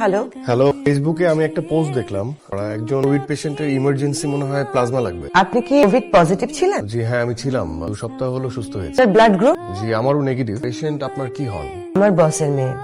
Hello hello ফেসবুকে আমি একটা পোস্ট দেখলাম। একজন কোভিড পেশেন্টের ইমার্জেন্সি মনে হয় প্লাজমা লাগবে। আপনি কি কোভিড পজিটিভ ছিলেন? জি হ্যাঁ আমি ছিলাম। দু সপ্তাহ হলো সুস্থ হয়েছে। স্যার ব্লাড গ্রুপ জি আমারও নেগেটিভ পেশেন্ট আপনার কি হন? আমার বসের মেয়ে।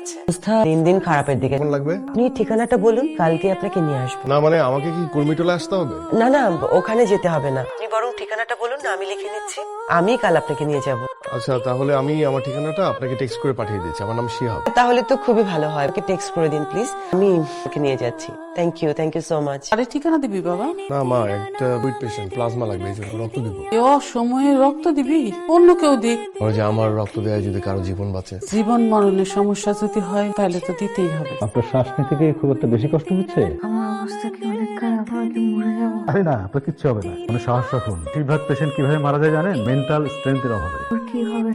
আছে। অবস্থা দিন দিন খারাপের দিকে। কেমন লাগবে? আপনি ঠিকানাটা বলুন কালকে আপনাকে নিয়ে আসব। না মানে আমাকে কি কর্মীটোলা আসতে হবে? না না ওখানে যেতে হবে না। আপনি বরং ঠিকানাটা বলুন না আমি লিখে নিচ্ছি। আমি কাল আপনাকে নিয়ে যাব। আচ্ছা তাহলে আমি আমার ঠিকানাটা আপনাকে টেক্সট করে পাঠিয়ে দিচ্ছি। আমার নাম শিহাব। তাহলে তো খুবই ভালো হয়। ওকে টেক্সট করে দিন প্লিজ আমি ওকে নিয়ে যাচ্ছি। Thank you thank you so much আরে ঠিকানা দিবি বাবা? না মা একটা পেশেন্ট প্লাজমা লাগবে এই জন্য রক্ত দিব। এ অসময়ে রক্ত দিবি? অন্য কেউ দিক। ওই যে আমার রক্ত দেয় যদি কারও জীবন বাঁচে। জীবন মরণের সমস্যা যদি হয় তাহলে তো দিতেই হবে। আপনার শ্বাস নিতে গিয়ে খুব একটা বেশি কষ্ট হচ্ছে? আমার অবস্থা কি অনেক খারাপ আমি মরে যাব? আরে না আপনার কিচ্ছু হবে না। মানে সাহস রাখুন। বেশিরভাগ পেশেন্ট কীভাবে মারা যায় জানেন? মেন্টাল স্ট্রেংথের অভাবে। ওর কি হবে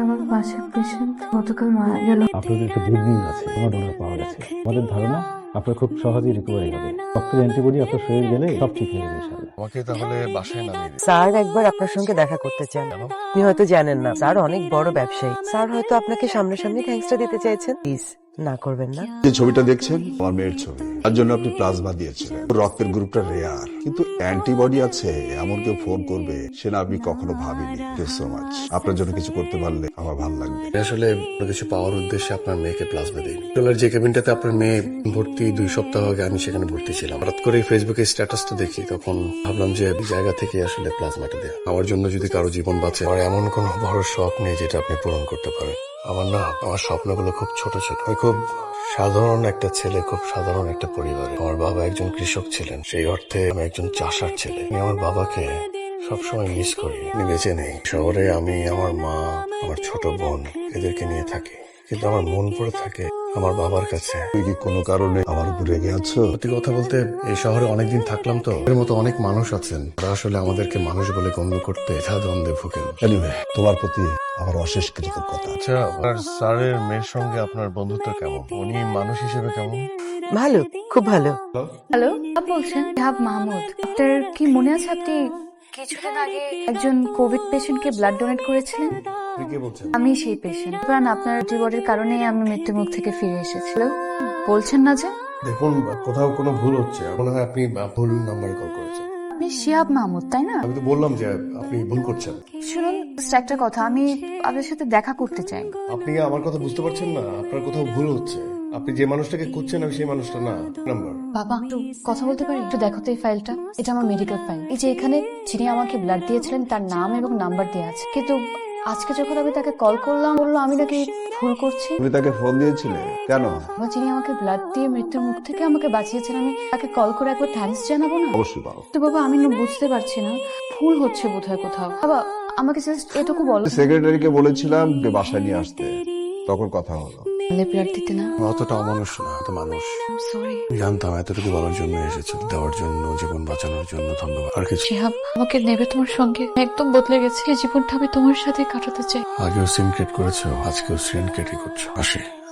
আমার পাশের পেশেন্ট গতকাল মারা গেল। আপনাদের একটা গুড নিউজ আছে আমার ডোনার পাওয়া গেছে। আমাদের ধারণা? আপনার খুব সহজেই রিকভারি হবে রক্তের অ্যান্টিবডি আপনার শরীর গেলে সব ঠিক হয়ে যাবে আমাকে তাহলে বাসায় নামিয়ে দিন স্যার একবার আপনার সঙ্গে দেখা করতে চান। আপনি হয়তো জানেন না। স্যার অনেক বড় ব্যবসায়ী। স্যার হয়তো আপনাকে সামনাসামনি থ্যাঙ্কসটা দিতে চাইছেন। প্লিজ না করবেন না। যে ছবিটা দেখছেন আমার মেয়ের ছবি। তার জন্য আপনি প্লাজমা দিয়েছিলেন। রক্তের গ্রুপটা রেয়ার কিন্তু অ্যান্টিবডি আছে এমন কেউ ফোন করবে সেটা আমি কখনো ভাবিনি। সো মাচ আপনার জন্য কিছু করতে পারলে আমার ভালো লাগবে। আসলে কিছু পাওয়ার উদ্দেশ্যে আপনার মেয়েকে প্লাজমা দিই টোলার যে কেবিনটাতে আপনার মেয়ে ভর্তি দুই সপ্তাহ আগে আমি সেখানে ভর্তি ছিলাম। হঠাৎ করে ফেসবুকে স্ট্যাটাসটা দেখি তখন ভাবলাম যে জায়গা থেকে আসলে প্লাজমাটা দেয়া। আমার জন্য যদি কারও জীবন বাঁচে আমার এমন কোনো বড় শখ নেই যেটা আপনি পূরণ করতে পারেন। আমার না আমার স্বপ্নগুলো খুব ছোট ছোট আমি খুব সাধারণ একটা ছেলে খুব সাধারণ একটা পরিবারে। আমার বাবা একজন কৃষক ছিলেন। সেই অর্থে আমি একজন চাষার ছেলে। আমি আমার বাবাকে সবসময় মিস করি। উনি বেঁচে নেই। শহরে আমি আমার মা আমার ছোট বোন এদেরকে নিয়ে থাকি। কিন্তু আমার মন পড়ে থাকে আমার বাবার কাছে। তুই কি কোনো কারণে আমার উপর রেগে আছো? সত্যি কথা বলতে এই শহরে অনেকদিন থাকলাম তো। এর মতো অনেক মানুষ আছেন। তারা আসলে আমাদেরকে মানুষ বলে গণ্য করতে দ্বন্দ্বে ভুগেন। এনিওয়ে তোমার প্রতি আমার অশেষ কৃতজ্ঞতা। আচ্ছা আপনার স্যারের মেয়ের সঙ্গে আপনার বন্ধুত্ব কেমন? উনি মানুষ হিসেবে কেমন? ভালো খুব ভালো। হ্যালো আপনি বলছেন? হাব মাহমুদ। আপনার কি মনে আছে আপনি কিছুদিন আগে একজন কোভিড পেশেন্টকে ব্লাড ডোনেট করেছিলেন? আপনি কে বলছেন। আমি সেই পেশেন্ট প্রাণ আপনার অ্যান্টিবডির কারণেই আমি মৃত্যু মুখ থেকে ফিরে এসেছিল বলছেন না যে? দেখুন কোথাও কোনো ভুল হচ্ছে। মনে হয় আপনি ভুল নাম্বারে কল করেছেন। আপনি শিহাব মাহমুদ তাই না? আমি তো বললাম যে আপনি ভুল করছেন। শুনুন just একটা কথা আমি আপনার সাথে দেখা করতে চাই। আপনি কি আমার কথা বুঝতে পারছেন না আপনার কোথাও ভুল হচ্ছে। আপনি যে মানুষটাকে খুঁজছেন আমি সেই মানুষটা না। নাম্বার। বাবা একটু কথা বলতে পারি? একটু দেখো তো এই ফাইলটা এটা আমার মেডিকেল ফাইল এই যে এখানে যিনি আমাকে ব্লাড দিয়েছিলেন তার নাম এবং নাম্বার দেওয়া আছে। কিন্তু আজকে যখন আমি তাকে কল করলাম বলল আমি নাকি ভুল করছি? তুমি তাকে ফোন দিয়েছিলে? কেন? আবার যিনি আমাকে ব্লাড দিয়ে মৃত্যুর মুখ থেকে আমাকে বাঁচিয়েছেন আমি তাকে কল করে একবার থ্যাঙ্কস জানাব না? অবশ্যই পাও তো বাবা আমি না বুঝতে পারছি না। ভুল হচ্ছে বোধহয় কোথাও। বাবা আমাকে জাস্ট এটুকু বলো। সেক্রেটারিকে বলেছিলাম যে বাসায় নিয়ে আসতে। তখন কথা হলো। ব্লাড দিতে না? অতটা অমানুষ না তো মানুষ। সরি জানতাম এতটুকু বলার জন্য এসেছ দেওয়ার জন্য জীবন বাঁচানোর জন্য ধন্যবাদ। আর কিছু শিহাব আমাকে নেবে তোমার সঙ্গে? একদম বদলে গেছে। এই জীবনটা আমি তোমার সাথে কাটাতে চাই। আগেও সিম কেট করেছ আজকেও সিম কেটই করছ। আসে।